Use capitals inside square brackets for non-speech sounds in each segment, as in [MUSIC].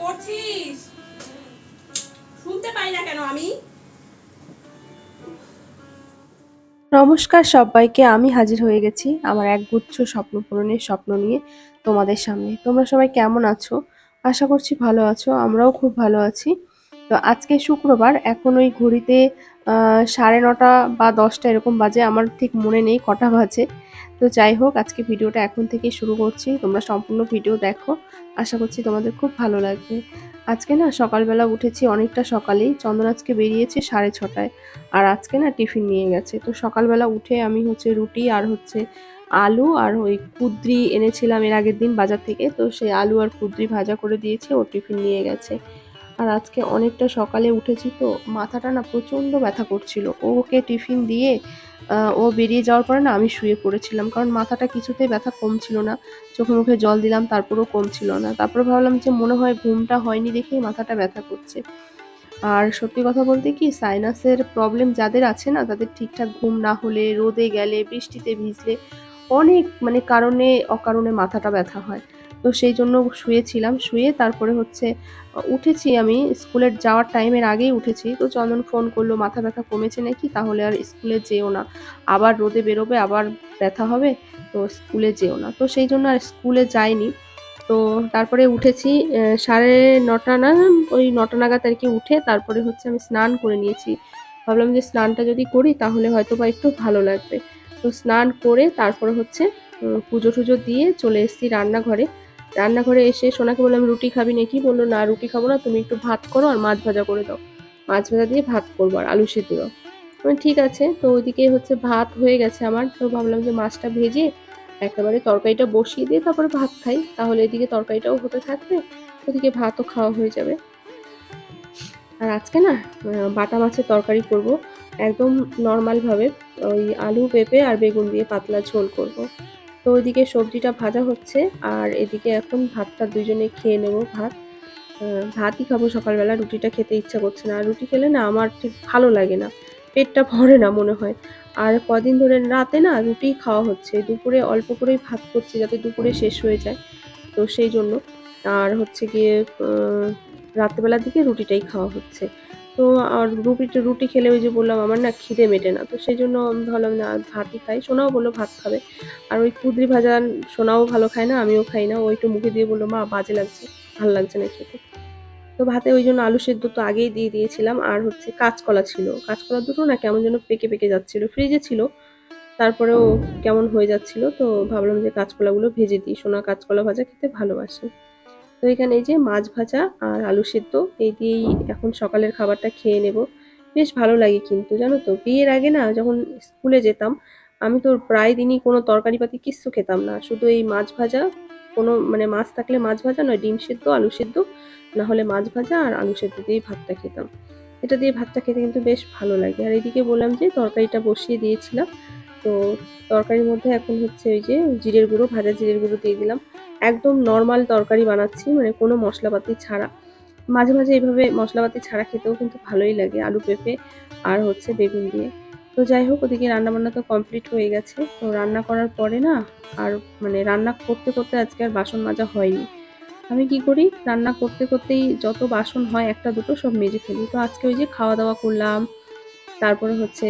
করছিস? শুনতে পাই না কেন আমি? নমস্কার সবাইকে, আমি হাজির হয়ে গেছি আমার এক গুচ্ছ স্বপ্ন পূরণের স্বপ্ন নিয়ে তোমাদের সামনে। তোমরা সবাই কেমন আছো? আশা করছি ভালো আছো, আমরাও খুব ভালো আছি। তো আজকে শুক্রবার, এখন ওই ঘড়িতে সাড়ে নটা বা দশটা এরকম বাজে, আমার ঠিক মনে নেই কটা বাজে। তো যাই হোক, আজকে ভিডিওটা এখন থেকেই শুরু করছি। তোমরা সম্পূর্ণ ভিডিও দেখো। আশা করছি তোমাদের খুব ভালো লাগবে। আজকে না সকালবেলা উঠেছি অনেকটা সকালেই। চন্দন আজকে বেরিয়েছে সাড়ে ছটায়। আর আজকে না টিফিন নিয়ে গেছে। তো সকালবেলা উঠে আমি হচ্ছে রুটি আর হচ্ছে আলু আর ওই কুদ্রি এনেছিলাম এর আগের দিন বাজার থেকে। তো সেই আলু আর কুদ্রি ভাজা করে দিয়েছে, ও টিফিন নিয়ে গেছে। আর আজকে অনেকটা সকালে উঠেছি তো মাথাটা না প্রচণ্ড ব্যথা করছিল। ওকে টিফিন দিয়ে ও বেরিয়ে যাওয়ার পরে না আমি শুয়ে পড়েছিলাম কারণ মাথাটা কিছুতেই ব্যথা কমছিল না। চোখে মুখে জল দিলাম, তারপরেও কমছিল না। তারপরে ভাবলাম যে মনে হয় ঘুমটা হয়নি দেখেই মাথাটা ব্যথা করছে। আর সত্যি কথা বলতে কি সাইনাসের প্রবলেম যাদের আছে না, তাদের ঠিকঠাক ঘুম না হলে, রোদে গেলে, বৃষ্টিতে ভিজলে অনেক মানে কারণে, অকারণে মাথাটা ব্যথা হয়। তো সেই জন্য শুয়েছিলাম। শুয়ে তারপরে হচ্ছে, উঠেছি আমি। স্কুলের যাওয়ার টাইমের আগেই উঠেছি। তো চন্দন ফোন করল, মাথা ব্যথা কমেছে নাকি? তাহলে আর স্কুলে যেও না। আবার রোদে বেরোবে, আবার ব্যথা হবে, তো স্কুলে যেও না। তো সেই জন্য আর স্কুলে যাইনি। তো তারপরে উঠেছি সাড়ে নটা না, ওই নটা নাগাদ আর কি উঠে তারপরে হচ্ছে আমি স্নান করে নিয়েছি। ভাবলাম যে স্নানটা যদি করি, তাহলে হয়তো বা একটু ভালো লাগবে। তো স্নান করে তারপরে হচ্ছে পুজো টুজো দিয়ে চলে এসেছি রান্নাঘরে। রান্নাঘরে এসে সোনাকে বললাম, রুটি খাবি নাকি? বলল, না, রুটি খাব না, তুমি একটু ভাত করো আর মাছ ভাজা করে দাও। মাছ ভাজা দিয়ে ভাত করব আর আলু সেদ্ধ দাও। ঠিক আছে। তো ওইদিকে হচ্ছে ভাত হয়ে গেছে আমার। তো ভাবলাম যে মাছটা ভেজে একেবারে তরকারিটা বসিয়ে দিয়ে তারপরে ভাত খাই। তাহলে এদিকে তরকারিটাও হতে থাকবে, ওদিকে ভাতও খাওয়া হয়ে যাবে। আর আজকে না বাটা মাছের তরকারি করব একদম নর্মালভাবে ওই আলু পেঁপে আর বেগুন দিয়ে পাতলা ঝোল করব। তো ওইদিকে সবজিটা ভাজা হচ্ছে আর এদিকে এখন ভাতটা দুজনে খেয়ে নেব ভাত। ভাতই খাব সকালবেলা, রুটিটা খেতে ইচ্ছা করছে না। আর রুটি খেলে না আমার ঠিক ভালো লাগে না, পেটটা ভরে না মনে হয়। আর কদিন ধরে রাতে না রুটি খাওয়া হচ্ছে, দুপুরে অল্প করেই ভাত করছি যাতে দুপুরে শেষ হয়ে যায়। তো সেই জন্য। আর হচ্ছে গিয়ে রাত্রেবেলার দিকে রুটিটাই খাওয়া হচ্ছে। তো আর রুটিটা রুটি খেলে ওই যে বললাম আমার না খিদে মেটে না, তো সেই জন্য আমি ভাবলাম না ভাতই খাই। সোনাও বলল ভাত খাবে। আর ওই কুদরি ভাজা সোনাও ভালো খায় না, আমিও খাই না। ও একটু মুখে দিয়ে বলল, মা, বাজে লাগছে, ভালো লাগছে না খেতে। তো ভাতে ওই জন্য আলু সেদ্ধ তো আগেই দিয়ে দিয়েছিলাম। আর হচ্ছে কাঁচকলা ছিল। কাঁচকলা দুটো না কেমন যেন পেকে পেকে যাচ্ছিল। ফ্রিজে ছিল। তারপরেও কেমন হয়ে যাচ্ছিল, তো ভাবলাম যে কাঁচকলাগুলো ভেজে দিই। সোনা কাঁচকলা ভাজা খেতে ভালোবাসে। তো এখানে এই যে মাছ ভাজা আর আলু সেদ্ধ, এই দিয়েই এখন সকালের খাবারটা খেয়ে নেব। বেশ ভালো লাগে কিন্তু, জানো তো? বিয়ের আগে না যখন স্কুলে যেতাম, আমি তো প্রায় দিনই কোনো তরকারিপাতি কিচ্ছু খেতাম না। শুধু এই মাছ ভাজা, কোনো মানে মাছ থাকলে মাছ ভাজা নয়, ডিম সেদ্ধ, আলু সেদ্ধ, না হলে মাছ ভাজা আর আলু সেদ্ধ দিয়েই ভাতটা খেতাম। এটা দিয়ে ভাতটা খেতে কিন্তু বেশ ভালো লাগে। আর এদিকে বললাম যে তরকারিটা বসিয়ে দিয়েছিলাম। তো তরকারির মধ্যে এখন হচ্ছে ওই যে জিরের গুঁড়ো, ভাজা জিরের গুঁড়ো দিয়ে দিলাম। একদম নর্মাল তরকারি বানাচ্ছি মানে কোনো মশলাপাতি ছাড়া। মাঝে মাঝে এইভাবে মশলাপাতি ছাড়া খেতেও কিন্তু ভালোই লাগে, আলু পেঁপে আর হচ্ছে বেগুন দিয়ে। তো যাই হোক, ওদিকে রান্নাবান্না তো কমপ্লিট হয়ে গেছে। তো রান্না করার পরে না, আর মানে রান্না করতে করতে আজকে আর বাসন মাজা হয়নি। আমি কি করি, রান্না করতে করতেই যত বাসন হয় একটা দুটো সব মেজে ফেলি। তো আজকে ওই যে খাওয়া দাওয়া করলাম, তারপরে হচ্ছে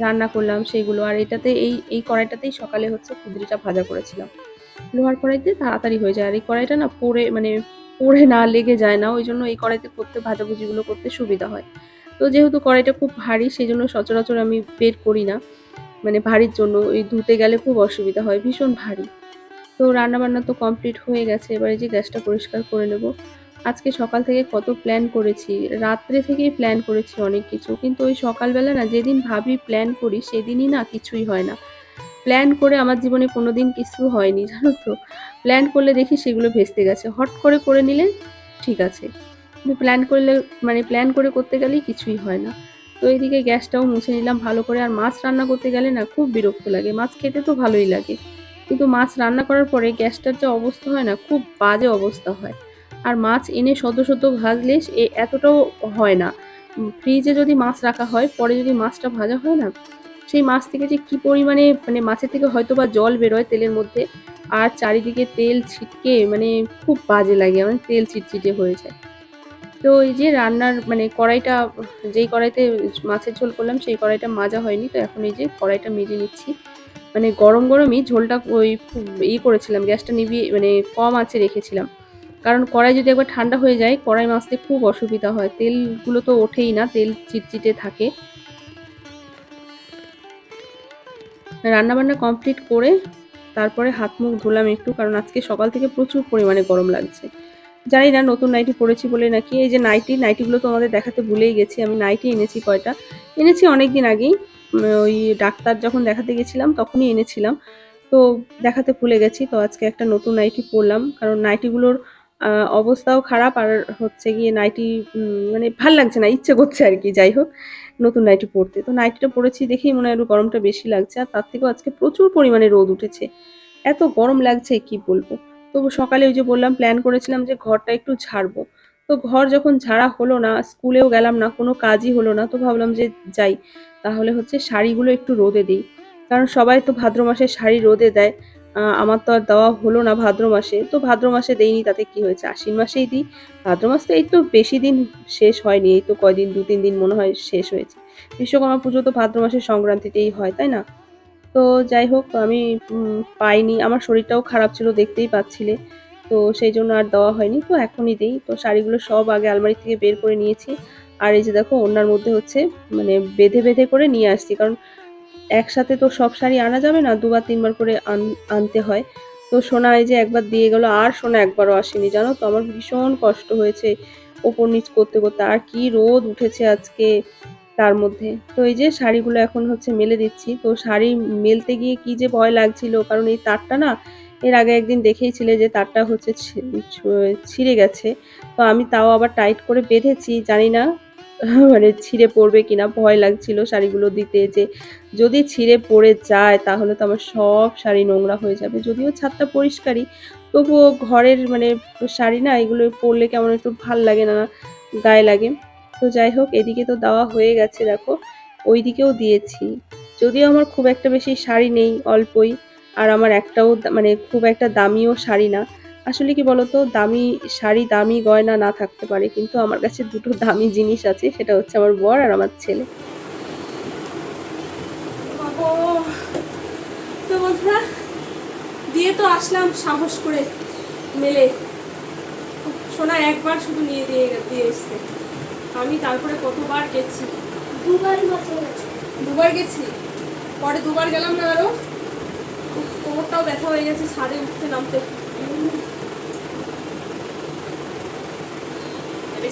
রান্না করলাম সেইগুলো আর এটাতে এই এই কড়াইটাতেই সকালে হচ্ছে কুদরিটা ভাজা করেছিলাম। লোহার কড়াইতে তাড়াতাড়ি হয়ে যায়। আর এই কড়াইটা না পড়ে মানে পড়ে না লেগে যায় না, ওই জন্য এই কড়াইতে করতে ভাজাভুজিগুলো করতে সুবিধা হয়। তো যেহেতু কড়াইটা খুব ভারী সেই জন্য সচরাচর আমি বের করি না। মানে ভারীর জন্য, ওই ধুতে গেলে খুব অসুবিধা হয়, ভীষণ ভারী। তো রান্না বান্না তো কমপ্লিট হয়ে গেছে। এবারে যে গ্যাসটা পরিষ্কার করে নেব। আজকে সকাল থেকে কত প্ল্যান করেছি। রাত্রে থেকেই প্ল্যান করেছি অনেক কিছু। কিন্তু ওই সকালবেলা না যেদিন ভাবি প্ল্যান করি, সেদিনই না কিছুই হয় না। প্ল্যান করে আমার জীবনে কোনোদিন কিছু হয়নি, জানো তো। প্ল্যান করলে দেখি সেগুলো ভেস্তে গেছে। হট করে করে নিলে ঠিক আছে। কিন্তু প্ল্যান করলে মানে প্ল্যান করে করতে গেলেই কিছুই হয় না। তো এইদিকে গ্যাসটাও মুছে নিলাম ভালো করে। আর মাছ রান্না করতে গেলে না খুব বিরক্ত লাগে। মাছ খেতে তো ভালোই লাগে। কিন্তু মাছ রান্না করার পরে গ্যাসটার যে অবস্থা হয় না, খুব বাজে অবস্থা হয়। আর মাছ এনে সদ্য সদ্য ভাজলে এ এতটাও হয় না। ফ্রিজে যদি মাছ রাখা হয়, পরে যদি মাছটা ভাজা হয় না, সেই মাছ থেকে যে কি পরিমাণে মানে মাছের থেকে হয়তো বা জল বেরোয় তেলের মধ্যে, আর চারিদিকে তেল ছিটকে মানে খুব বাজে লাগে মানে তেল চিটচিটে হয়ে যায়। তো এই যে রান্নার মানে কড়াইটা, যেই কড়াইতে মাছের ঝোল করলাম, সেই কড়াইটা মাজা হয়নি, তো এখন এই যে কড়াইটা মেজে নিচ্ছি। মানে গরম গরমই ঝোলটা ওই ই করেছিলাম, গ্যাসটা নিভিয়ে মানে কম আছে রেখেছিলাম। কারণ কড়াই যদি একবার ঠান্ডা হয়ে যায়, কড়াই মাছতে খুব অসুবিধা হয়। তেলগুলো তো ওঠেই না, তেল চিটচিটে থাকে। রান্নাবান্না কমপ্লিট করে তারপরে হাত মুখ ধুলাম একটু, কারণ আজকে সকাল থেকে প্রচুর পরিমাণে গরম লাগছে। জানি না নতুন নাইটি পরেছি বলে নাকি, এই যে নাইটি, নাইটিগুলো তোমাদের দেখাতে ভুলেই গেছি, আমি নাইটি এনেছি কয়টা। এনেছি অনেক দিন আগেই ওই ডাক্তার যখন দেখাতে গেছিলাম তখনই এনেছিলাম। তো দেখাতে ভুলে গেছি, তো আজকে একটা নতুন নাইটি পরলাম, কারণ নাইটিগুলোর অবস্থাও খারাপ আর হচ্ছে গিয়ে নাইটি মানে ভালো লাগছে না, ইচ্ছে করছে আর কি, যাই হোক, নতুন নাইটি পরতে তো নাইটিটা পরেছি দেখেই মনে হয় একটু গরমটা বেশি লাগছে আর তার থেকেও আজকে প্রচুর পরিমাণে রোদ উঠেছে। এত গরম লাগছে, কি বলব? তো সকালে ওই যে বললাম প্ল্যান করেছিলাম যে ঘরটা একটু ঝাড়বো। তো ঘর যখন ঝাড়া হলো না, স্কুলেও গেলাম না, কোনো কাজই হলো না, তো ভাবলাম যে যাই, তাহলে হচ্ছে শাড়িগুলো একটু রোদে দিই। কারণ সবাই তো ভাদ্র মাসে শাড়ি রোদে দেয় আমার তো আর দেওয়া হলো না ভাদ্র মাসে। তো ভাদ্র মাসে দেইনি, তাতে কি হয়েছে? আশ্বিন মাসেই দিই। ভাদ্র মাস তো এই তো বেশি দিন শেষ হয়নি, এই তো কয়দিন দু তিন দিন মনে হয় শেষ হয়েছে। বিশ্বকর্মা পুজো তো ভাদ্র মাসের সংক্রান্তিতেই হয়, তাই না? তো যাই হোক, আমি পাইনি। আমার শরীরটাও খারাপ ছিল, দেখতেই পাচ্ছিলে। তো সেই জন্য আর দেওয়া হয়নি। তো এখনই দিই। তো শাড়িগুলো সব আগে আলমারি থেকে বের করে নিয়েছি। আর এই যে দেখো ওনার মধ্যে হচ্ছে মানে বেঁধে বেঁধে করে নিয়ে আসছি। কারণ একসাথে তো সব শাড়ি আনা যাবে না, দুবার তিনবার করে আন- আনতে হয়। তো সোনা এই যে একবার দিয়ে গেল, আর সোনা একবারও আসেনি, জানো তো? আমার ভীষণ কষ্ট হয়েছে ওপর নিচ করতে করতে, আর কি রোদ উঠেছে আজকে তার মধ্যে। তো এই যে শাড়িগুলো এখন হচ্ছে মেলে দিচ্ছি, তো শাড়ি মেলতে গিয়ে কি যে ভয় লাগছিল, কারণ এই তারটা না, এর আগে একদিন দেখেইছিলে যে তারটা হচ্ছে ছিঁড়ে গেছে। তো আমি তাও আবার টাইট করে বেঁধেছি, জানি না [LAUGHS] মানে ছিঁড়ে পড়বে কিনা, ভয় লাগছিল শাড়িগুলো দিতে যে যদি ছিঁড়ে পড়ে যায় তাহলে তো আমার সব শাড়ি নোংরা হয়ে যাবে। যদিও ছাদটা পরিষ্কারই, তবুও ঘরের মানে শাড়ি না এগুলো পরলে কেমন একটু ভালো লাগে না, গায়ে লাগে। তো যাই হোক, এদিকে তো দেওয়া হয়ে গেছে দেখো ওই দিকেও দিয়েছি। যদিও আমার খুব একটা বেশি শাড়ি নেই, অল্পই। আর আমার একটাও মানে খুব একটা দামিও শাড়ি না। আসলে কি বলতো দামি শাড়ি দামি গয়না না থাকতে পারে কিন্তু আমার কাছে দুটো দামি জিনিস আছে সেটা হচ্ছে আমার বর আর আমার ছেলে। তো বন্ধুরা দিয়ে তো আসলাম সাহস করে মেলে। সোনা একবার শুধু নিয়ে দিয়ে দিয়ে এসছে। আমি তারপরে কতবার গেছি? দুবার দুবার গেছি? পরে দুবার গেলাম না আরও? উফ, কোমরটাও ব্যথা হয়ে গেছে ছাদে উঠতে নামতে।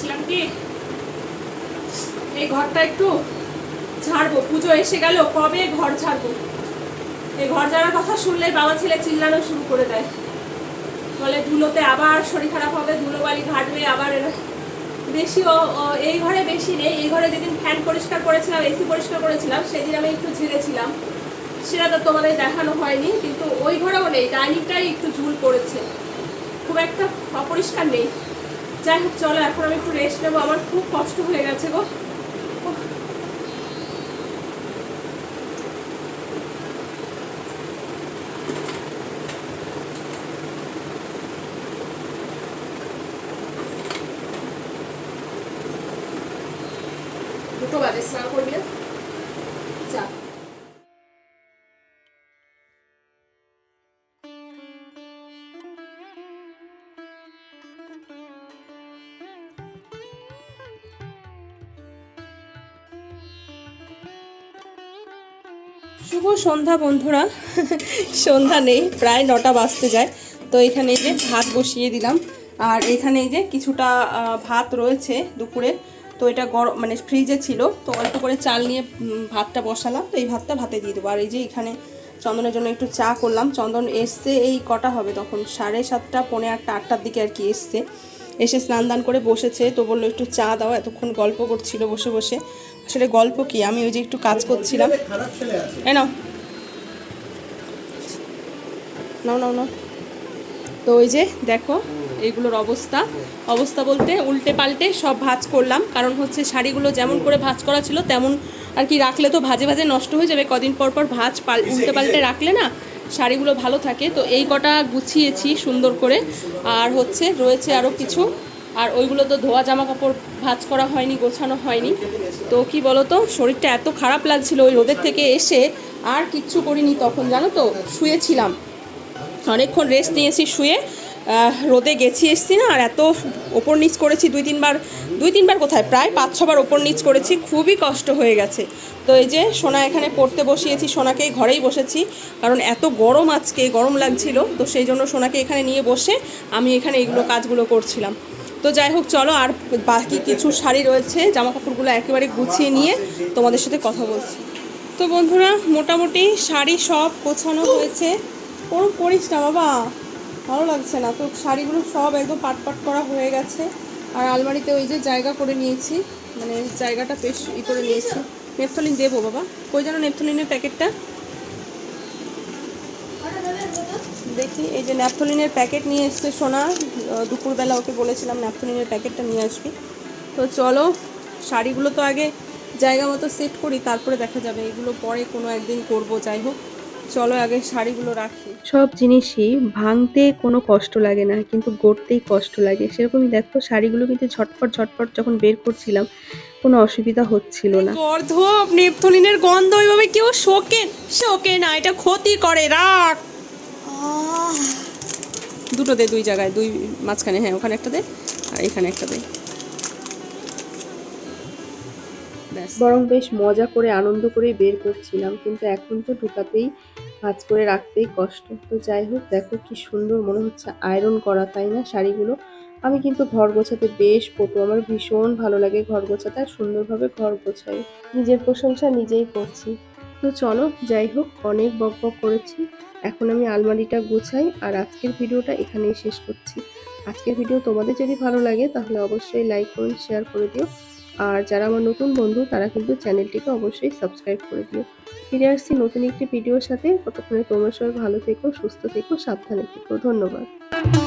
ভেবেছিলাম কি, এই ঘরটা একটু ঝাড়বো, পুজো এসে গেল, কবে ঘর ঝাড়বো? এই ঘর ঝাড়ার কথা শুনলে বাবা ছেলে চিল্লানো শুরু করে দেয়। বলে, ধুলোতে আবার শরীর খারাপ হবে ধুলোবালি ঘাটবে, আবার বেশি এই ঘরে বেশি নেই, এই ঘরে যেদিন ফ্যান পরিষ্কার করেছিলাম, এসি পরিষ্কার করেছিলাম, সেদিন আমি একটু ঝেড়েছিলাম। সেটা তো তোমাদের দেখানো হয়নি, কিন্তু ওই ঘরেও নেই, ডাইনিংটাই একটু ঝুল পড়েছে। খুব একটা অপরিষ্কার নেই। যাই হোক, চলো, এখন আমি একটু রেস্ট নেব। আমার খুব কষ্ট হয়ে গেছে গো। দুটো বাজে, স্নান সন্ধ্যা বন্ধুরা সন্ধ্যা নেই প্রায় নটা বাজতে যায়। তো এখানে এই যে ভাত বসিয়ে দিলাম। আর এখানে এই যে কিছুটা ভাত রয়েছে দুপুরে। তো এটা গরম মানে ফ্রিজে ছিল। তো অল্প করে চাল নিয়ে ভাতটা বসালাম। তো এই ভাতটা ভাতে দিয়ে দেবো। আর এই যে এখানে চন্দনের জন্য একটু চা করলাম। চন্দন এসছে এই কটা হবে তখন। সাড়ে সাতটা পৌনে আটটা আটটার দিকে আর কি এসছে। এসে স্নান দান করে বসেছে। তো বলল একটু চা দাও। এতক্ষণ গল্প করছিল বসে বসে। আসলে গল্প কি? আমি ওই যে একটু কাজ করছিলাম। ছেলে নাও। নাও নাও নাও। তো ওই যে, দেখো এইগুলোর অবস্থা। অবস্থা বলতে উল্টে পাল্টে সব ভাঁজ করলাম। কারণ হচ্ছে শাড়িগুলো যেমন করে ভাজ করা ছিল, তেমন আর কি রাখলে তো ভাজে ভাজে নষ্ট হয়ে যাবে। কদিন পর পর ভাঁজ পাল, উল্টে পাল্টে রাখলে না শাড়িগুলো ভালো থাকে। তো এই কটা গুছিয়েছি সুন্দর করে। আর হচ্ছে রয়েছে আরও কিছু। আর ওইগুলো তো ধোয়া জামা কাপড় ভাঁজ করা হয়নি, গোছানো হয়নি। তো কি বলো তো শরীরটা এত খারাপ লাগছিল ওই রোদের থেকে এসে। আর কিচ্ছু করিনি তখন, জানো তো? শুয়েছিলাম। অনেকক্ষণ রেস্ট নিয়েছি, শুয়ে রোদে গেছি এসছি না, আর এত ওপর নিচ করেছি দুই তিনবার দুই তিনবার কোথায়? প্রায় পাঁচ ছবার ওপর নিচ করেছি, খুবই কষ্ট হয়ে গেছে। তো এই যে সোনা এখানে পড়তে বসিয়েছি, সোনাকেই ঘরেই বসেছি, কারণ এত গরম আজকে, গরম লাগছিল, তো সেই জন্য সোনাকে এখানে নিয়ে বসে আমি এখানে এগুলো কাজগুলো করছিলাম। তো যাই হোক, চলো, আর বাকি কিছু শাড়ি রয়েছে জামা কাপড়গুলো একেবারে গুছিয়ে নিয়ে তোমাদের সাথে কথা বলছি। তো বন্ধুরা, মোটামুটি শাড়ি সব গোছানো হয়েছে। ওরম করিস না, বাবা। ভালো লাগছে না। তো শাড়িগুলো সব একদম পাট পাট করা হয়ে গেছে। আর আলমারিতে ওই যে জায়গা করে নিয়েছি। মানে জায়গাটা বেশ ই করে নিয়েছি। নেপথলিন দেবো, বাবা। কই যেন নেপথলিনের প্যাকেটটা? দেখি, এই যে ন্যাপথলিনের প্যাকেট নিয়ে এসছে সোনা। দুপুরবেলা ওকে বলেছিলাম ন্যাপথলিনের প্যাকেটটা নিয়ে আসবি। তো চলো, শাড়িগুলো তো আগে জায়গা মতো সেট করি, তারপরে দেখা যাবে। এগুলো পরে কোনো একদিন করব, যাই হোক। চলো আগে শাড়িগুলো রাখি। সব জিনিসই ভাঙতে কোনো কষ্ট লাগে না কিন্তু গড়তেই কষ্ট লাগে। সেরকমই দেখো শাড়িগুলো কিন্তু ঝটপট ঝটপট যখন বের করছিলাম কোনো অসুবিধা হচ্ছিল না। গর্ধব নেপথলিনের গন্ধ ওইভাবে কেউ শোকে শোকে না এটা ক্ষতি করে রাখ। দুটো দে দুই জায়গায় দুই মাঝখানে হ্যাঁ ওখানে একটা দে আর এখানে একটা দে। ব্যাস। বরং বেশ মজা করে আনন্দ করে বের করছিলাম কিন্তু এখন তো ঢুকাতেই ভাঁজ করে রাখতেই কষ্ট। তো যাই হোক, দেখো কি সুন্দর মনে হচ্ছে আয়রন করা, তাই না? শাড়িগুলো। আমি কিন্তু ঘর গোছাতে বেশ পটু। আমার ভীষণ ভালো লাগে ঘর গোছাতে আর সুন্দরভাবে ঘর গোছাই। নিজের প্রশংসা নিজেই করছি। তো চলো, যাই হোক, অনেক বক বক করেছি। এখন আমি আলমারিটা গোছাই আর আজকের ভিডিওটা এখানেই শেষ করছি। আজকের ভিডিও তোমাদের যদি ভালো লাগে, তাহলে অবশ্যই লাইক করুন শেয়ার করে দিও। আর যারা আমার নতুন বন্ধু, তারা কিন্তু চ্যানেলটিকে অবশ্যই সাবস্ক্রাইব করে দিও। ফিরে আসছি নতুন একটি ভিডিওর সাথে। ততক্ষণে তোমরা সবাই ভালো থেকো, সুস্থ থেকো, সাবধানে থেকো। ধন্যবাদ।